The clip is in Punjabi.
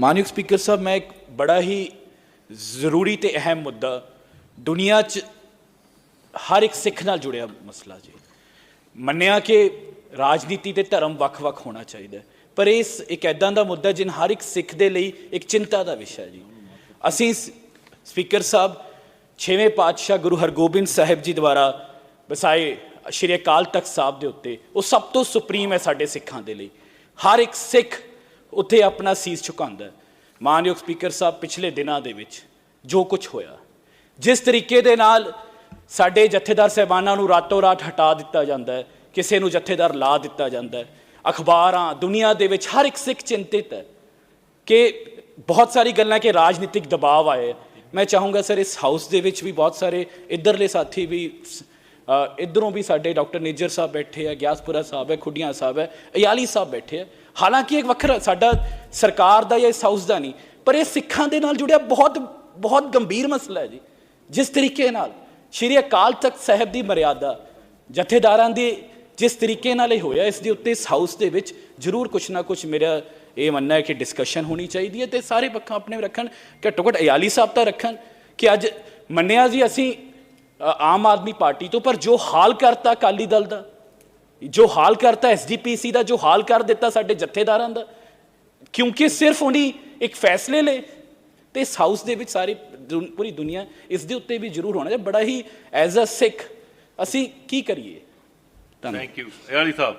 ਮਾਨਯੋਗ ਸਪੀਕਰ ਸਾਹਿਬ, ਮੈਂ ਇੱਕ ਬੜਾ ਹੀ ਜ਼ਰੂਰੀ ਤੇ ਅਹਿਮ ਮੁੱਦਾ ਦੁਨੀਆ 'ਚ ਹਰ ਇੱਕ ਸਿੱਖ ਨਾਲ ਜੁੜਿਆ ਮਸਲਾ ਜੀ। ਮੰਨਿਆ ਕਿ ਰਾਜਨੀਤੀ ਤੇ ਧਰਮ ਵੱਖ-ਵੱਖ ਹੋਣਾ ਚਾਹੀਦਾ ਪਰ ਇਸ ਇੱਕ ਐਦਾਂ ਦਾ ਮੁੱਦਾ ਜਿਨ ਹਰ ਇੱਕ ਸਿੱਖ ਦੇ ਲਈ ਇੱਕ ਚਿੰਤਾ ਦਾ ਵਿਸ਼ਾ ਜੀ। ਅਸੀਂ ਸਪੀਕਰ ਸਾਹਿਬ, ਛੇਵੇਂ ਪਾਤਸ਼ਾਹ ਗੁਰੂ ਹਰਗੋਬਿੰਦ ਸਾਹਿਬ ਜੀ ਦੁਆਰਾ ਵਸਾਏ ਸ਼੍ਰੀ ਅਕਾਲ ਤਖਤ ਸਾਹਿਬ ਦੇ ਉੱਤੇ, ਉਹ ਸਭ ਤੋਂ ਸੁਪਰੀਮ ਹੈ ਸਾਡੇ ਸਿੱਖਾਂ ਦੇ ਲਈ। ਹਰ ਇੱਕ ਸਿੱਖ ਉੱਥੇ ਆਪਣਾ ਸੀਸ ਝੁਕਾਉਂਦਾ ਮਾਨਯੋਗ ਸਪੀਕਰ ਸਾਹਿਬ, ਪਿਛਲੇ ਦਿਨਾਂ ਦੇ ਵਿੱਚ ਜੋ ਕੁਝ ਹੋਇਆ, ਜਿਸ ਤਰੀਕੇ ਦੇ ਨਾਲ ਸਾਡੇ ਜਥੇਦਾਰ ਸਹਿਬਾਨਾਂ ਨੂੰ ਰਾਤੋਂ ਰਾਤ ਹਟਾ ਦਿੱਤਾ ਜਾਂਦਾ ਹੈ, ਕਿਸੇ ਨੂੰ ਜਥੇਦਾਰ ਲਾ ਦਿੱਤਾ ਜਾਂਦਾ ਹੈ। ਅਖਬਾਰਾਂ, ਦੁਨੀਆ ਦੇ ਵਿੱਚ ਹਰ ਇੱਕ ਸਿੱਖ ਚਿੰਤਿਤ ਹੈ ਕਿ ਬਹੁਤ ਸਾਰੀ ਗੱਲਾਂ ਕਿ ਰਾਜਨੀਤਿਕ ਦਬਾਅ ਆਏ ਮੈਂ ਚਾਹੂੰਗਾ, ਸਰ, ਇਸ ਹਾਊਸ ਦੇ ਵਿੱਚ ਵੀ ਬਹੁਤ ਸਾਰੇ ਇੱਧਰਲੇ ਸਾਥੀ ਵੀ ਇੱਧਰੋਂ ਵੀ ਸਾਡੇ ਡਾਕਟਰ ਨੇਜਰ ਸਾਹਿਬ ਬੈਠੇ ਆ, ਗਿਆਸਪੁਰਾ ਸਾਹਿਬ ਹੈ, ਖੁੱਡੀਆਂ ਸਾਹਿਬ ਹੈ, ਅਯਾਲੀ ਸਾਹਿਬ ਬੈਠੇ ਆ। ਹਾਲਾਂਕਿ ਇੱਕ ਵੱਖਰਾ ਸਾਡਾ ਸਰਕਾਰ ਦਾ ਜਾਂ ਇਸ ਹਾਊਸ ਦਾ ਨਹੀਂ, ਪਰ ਇਹ ਸਿੱਖਾਂ ਦੇ ਨਾਲ ਜੁੜਿਆ ਬਹੁਤ ਬਹੁਤ ਗੰਭੀਰ ਮਸਲਾ ਹੈ ਜੀ। ਜਿਸ ਤਰੀਕੇ ਨਾਲ ਸ਼੍ਰੀ ਅਕਾਲ ਤਖਤ ਸਾਹਿਬ ਦੀ ਮਰਿਆਦਾ ਜਥੇਦਾਰਾਂ ਦੀ ਜਿਸ ਤਰੀਕੇ ਨਾਲ ਇਹ ਹੋਇਆ, ਇਸ ਦੇ ਉੱਤੇ ਇਸ ਹਾਊਸ ਦੇ ਵਿੱਚ ਜ਼ਰੂਰ ਕੁਛ ਨਾ ਕੁਛ ਮੇਰਾ ਇਹ ਮੰਨਣਾ ਹੈ ਕਿ ਡਿਸਕਸ਼ਨ ਹੋਣੀ ਚਾਹੀਦੀ ਹੈ ਤੇ ਸਾਰੇ ਪੱਖਾਂ ਆਪਣੇ ਰੱਖਣ, ਘੱਟੋ ਘੱਟ ਅਯਾਲੀ ਸਾਹਿਬ ਤਾਂ ਰੱਖਣ ਕਿ ਅੱਜ ਮੰਨਿਆ ਜੀ ਅਸੀਂ ਆਮ ਆਦਮੀ ਪਾਰਟੀ ਤੋਂ, ਪਰ ਜੋ ਹਾਲ ਕਰਤਾ ਅਕਾਲੀ ਦਲ ਦਾ, ਜੋ ਹਾਲ ਕਰਤਾ ਐਸਜੀਪੀਸੀ ਦਾ, ਜੋ ਹਾਲ ਕਰ ਦਿੱਤਾ ਸਾਡੇ ਜਥੇਦਾਰਾਂ ਦਾ, ਕਿਉਂਕਿ ਸਿਰਫ ਉਹਨੀ ਇੱਕ ਫੈਸਲੇ ਲਏ ਤੇ ਇਸ ਹਾਊਸ ਦੇ ਵਿੱਚ ਸਾਰੀ ਪੂਰੀ ਦੁਨੀਆ ਇਸ ਦੇ ਉੱਤੇ ਵੀ ਜ਼ਰੂਰ ਹੋਣਾ ਚਾਹੀਦਾ ਬੜਾ ਹੀ ਐਜ਼ ਅ ਸਿੱਖ, ਅਸੀਂ ਕੀ ਕਰੀਏ? Thank you Ayali Sahib.